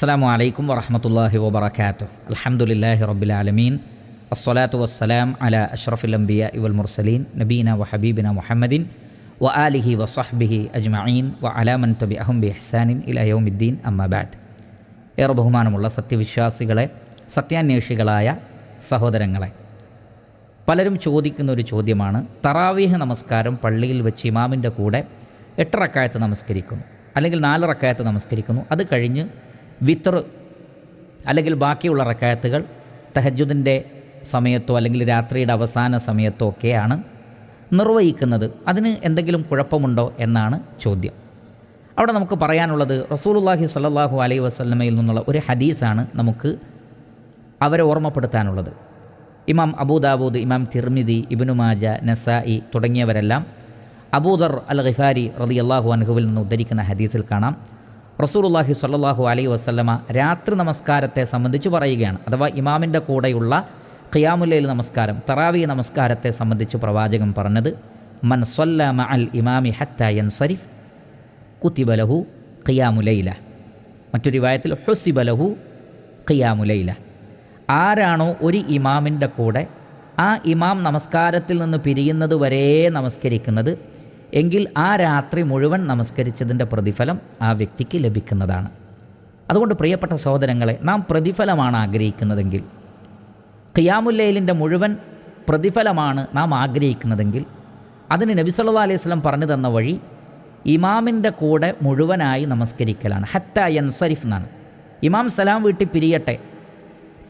അസ്സാം വലൈക്കും വറഹമത്തല്ലാഹി വബർക്കാത്തു അലഹമുല്ലാഹി റബ്ബിലാലമീൻ അസ്സലാത്തു വസ്സലാം അല അഷ്റഫുൽ അംബിയ ഇവൽ മുർസലീൻ നബീന വ ഹബീബിന മുഹമ്മദിൻ വ ആലിഹി വസ്ഹബിഹി അജ്മഈൻ വ അലാമൻ തബി അഹം ബി ഹസാനിൻ ഇലയോമിദ്ദീൻ അമ്മബാദ് ഏറെ ബഹുമാനമുള്ള സത്യവിശ്വാസികളെ സത്യാന്വേഷികളായ സഹോദരങ്ങളെ പലരും ചോദിക്കുന്ന ഒരു ചോദ്യമാണ് തറാവീഹ് നമസ്കാരം പള്ളിയിൽ വെച്ച് ഇമാമിന്റെ കൂടെ എട്ടറക്കായത്ത് നമസ്കരിക്കുന്നു അല്ലെങ്കിൽ നാലറക്കായത്ത് നമസ്കരിക്കുന്നു അത് കഴിഞ്ഞ് വിത്തർ അല്ലെങ്കിൽ ബാക്കിയുള്ള റക്കായത്തുകൾ തഹജുദിന്റെ സമയത്തോ അല്ലെങ്കിൽ രാത്രിയുടെ അവസാന സമയത്തോ ഒക്കെയാണ് നിർവഹിക്കുന്നത്. അതിന് എന്തെങ്കിലും കുഴപ്പമുണ്ടോ എന്നാണ് ചോദ്യം. അവിടെ നമുക്ക് പറയാനുള്ളത് റസൂലുള്ളാഹി സല്ലാഹു അലൈഹി വസ്ലമയിൽ നിന്നുള്ള ഒരു ഹദീസാണ് നമുക്ക് അവരെ ഓർമ്മപ്പെടുത്താനുള്ളത്. ഇമാം അബൂദാബൂദ് ഇമാം തിർമിദി ഇബിനുമാജ നസായി തുടങ്ങിയവരെല്ലാം അബൂദർ അൽ ഖിഫാരി റതി അള്ളാഹു അൻഹുവിൽ നിന്ന് ഉദ്ധരിക്കുന്ന ഹദീസിൽ കാണാം. റസൂലുള്ളാഹി സ്വല്ലല്ലാഹു അലൈ വസ്ലമ രാത്രി നമസ്കാരത്തെ സംബന്ധിച്ച് പറയുകയാണ്. അഥവാ ഇമാമിന്റെ കൂടെയുള്ള ഖിയാമുല്ലയിൽ നമസ്കാരം തറാവി നമസ്കാരത്തെ സംബന്ധിച്ച് പ്രവാചകൻ പറഞ്ഞത് മൻ സ്വല്ല മ അൽ ഇമാമി ഹത്തായൻ സരിഫ് കുത്തിബലഹു ഖിയാമുലൈല മറ്റൊരു വായത്തിൽ ഹുസിബലഹു ഖിയാമുലൈല ആരാണോ ഒരു ഇമാമിന്റെ കൂടെ ആ ഇമാം നമസ്കാരത്തിൽ നിന്ന് പിരിയുന്നത് വരെ നമസ്കരിക്കുന്നത് എങ്കിൽ ആ രാത്രി മുഴുവൻ നമസ്കരിച്ചതിന്റെ പ്രതിഫലം ആ വ്യക്തിക്ക് ലഭിക്കുന്നതാണ്. അതുകൊണ്ട് പ്രിയപ്പെട്ട സഹോദരങ്ങളെ നാം പ്രതിഫലമാണ് ആഗ്രഹിക്കുന്നതെങ്കിൽ ഖിയാമുല്ലയിലിന്റെ മുഴുവൻ പ്രതിഫലമാണ് നാം ആഗ്രഹിക്കുന്നതെങ്കിൽ അതിന് നബി സല്ലാ അലൈഹി സ്വലം പറഞ്ഞു തന്ന വഴി ഇമാമിന്റെ കൂടെ മുഴുവനായി നമസ്കരിക്കലാണ്. ഹത്ത യൻസരിഫ് എന്നാണ്. ഇമാം സലാം വീട്ടിൽ പിരിയട്ടെ.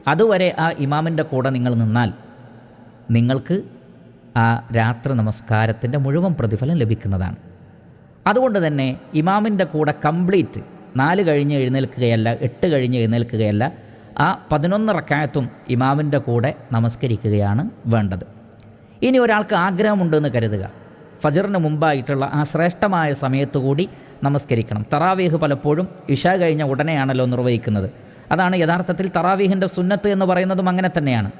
അതുവരെ ആ ഇമാമിന്റെ കൂടെ നിങ്ങൾ നിന്നാൽ നിങ്ങൾക്ക് ആ രാത്രി നമസ്കാരത്തിന്റെ മുഴുവൻ പ്രതിഫലം ലഭിക്കുന്നതാണ്. അതുകൊണ്ട് തന്നെ ഇമാമിന്റെ കൂടെ കംപ്ലീറ്റ് നാല് കഴിഞ്ഞ് എഴുന്നേൽക്കുകയല്ല എട്ട് കഴിഞ്ഞ് എഴുന്നേൽക്കുകയല്ല ആ പതിനൊന്ന് റക്കായത്തും ഇമാമിന്റെ കൂടെ നമസ്കരിക്കുകയാണ് വേണ്ടത്. ഇനി ഒരാൾക്ക് ആഗ്രഹമുണ്ടെന്ന് കരുതുക. ഫജറിന് മുമ്പായിട്ടുള്ള ആ ശ്രേഷ്ഠമായ സമയത്ത് കൂടി നമസ്കരിക്കണം. തറാവീഹ് പലപ്പോഴും ഇഷ കഴിഞ്ഞ ഉടനെയാണല്ലോ നിർവഹിക്കുന്നത്. അതാണ് യഥാർത്ഥത്തിൽ തറാവീഹിന്റെ സുന്നത്ത് എന്ന് പറയുന്നതും അങ്ങനെ തന്നെയാണ്.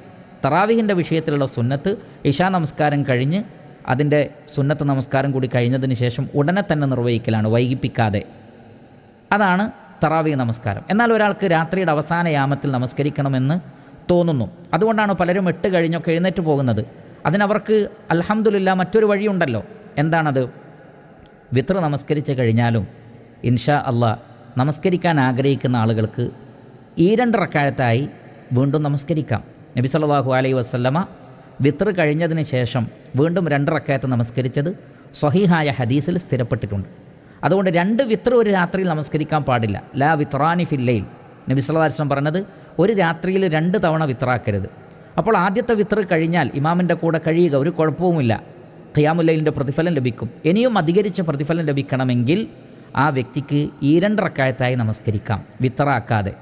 തറാവീഹിന്റെ വിഷയത്തിലുള്ള സുന്നത്ത് ഇഷാ നമസ്കാരം കഴിഞ്ഞ് അതിന്റെ സുന്നത്ത് നമസ്കാരം കൂടി കഴിഞ്ഞതിന് ശേഷം ഉടനെ തന്നെ നിർവഹിക്കലാണ് വൈകിപ്പിക്കാതെ. അതാണ് തറാവീ നമസ്കാരം. എന്നാൽ ഒരാൾക്ക് രാത്രിയുടെ അവസാന യാമത്തിൽ നമസ്കരിക്കണമെന്ന് തോന്നുന്നു. അതുകൊണ്ടാണ് പലരും എട്ട് കഴിഞ്ഞൊക്കെ എഴുന്നേറ്റ് പോകുന്നത്. അതിനവർക്ക് അലഹമുല്ല മറ്റൊരു വഴിയുണ്ടല്ലോ. എന്താണത്? വിത്ര നമസ്കരിച്ച് കഴിഞ്ഞാലും ഇൻഷാ അള്ളാഹ് നമസ്കരിക്കാൻ ആഗ്രഹിക്കുന്ന ആളുകൾക്ക് ഈ രണ്ട് റക്കായത്തായി വീണ്ടും നമസ്കരിക്കാം. നബി സല്ലല്ലാഹു അലൈഹി വസല്ലമ വിത്ര കഴിഞ്ഞതിന് ശേഷം വീണ്ടും രണ്ട് റക്കായത്ത് നമസ്കരിച്ചത് സ്വഹീഹായ ഹദീസിൽ സ്ഥിരപ്പെട്ടിട്ടുണ്ട്. അതുകൊണ്ട് രണ്ട് വിത്ര ഒരു രാത്രിയിൽ നമസ്കരിക്കാൻ പാടില്ല. ലാ വിത്രാനി ഫില്ലയിൽ നബി വസല്ലം പറഞ്ഞത് ഒരു രാത്രിയിൽ രണ്ട് തവണ വിത്രാക്കരുത് അപ്പോൾ ആദ്യത്തെ വിത്ര കഴിഞ്ഞാൽ ഇമാമിന്റെ കൂടെ കഴിയുക ഒരു കുഴപ്പവുമില്ല. ഖിയാമുല്ലയിലിന്റെ പ്രതിഫലം ലഭിക്കും. ഇനിയും അധികരിച്ച പ്രതിഫലം ലഭിക്കണമെങ്കിൽ ആ വ്യക്തിക്ക് ഈ രണ്ട് റക്കായത്തായി നമസ്കരിക്കാം. വിത്തറാക്കാതെ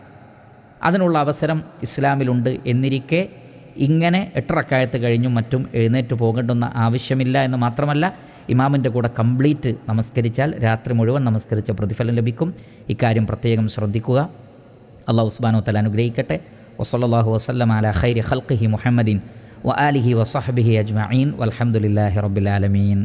അതിനുള്ള അവസരം ഇസ്ലാമിലുണ്ട് എന്നിരിക്കെ ഇങ്ങനെ എട്ടറക്കായത്ത് കഴിഞ്ഞും മറ്റും എഴുന്നേറ്റ് പോകേണ്ടുന്ന ആവശ്യമില്ല എന്ന് മാത്രമല്ല ഇമാമിന്റെ കൂടെ കംപ്ലീറ്റ് നമസ്കരിച്ചാൽ രാത്രി മുഴുവൻ നമസ്കരിച്ച പ്രതിഫലം ലഭിക്കും. ഇക്കാര്യം പ്രത്യേകം ശ്രദ്ധിക്കുക. അള്ളാഹു ഉസ്ബാനോ തല അനുഗ്രഹിക്കട്ടെ. വസല്ലാഹു വസ്ലം അല ഹൈരി ഖൽഖിഹി മുഹമ്മദീൻ വ ആലിഹി വസഹബിഹി അജ്മീൻ വലഹമുല്ലാഹി റബ്ബിലാലമീൻ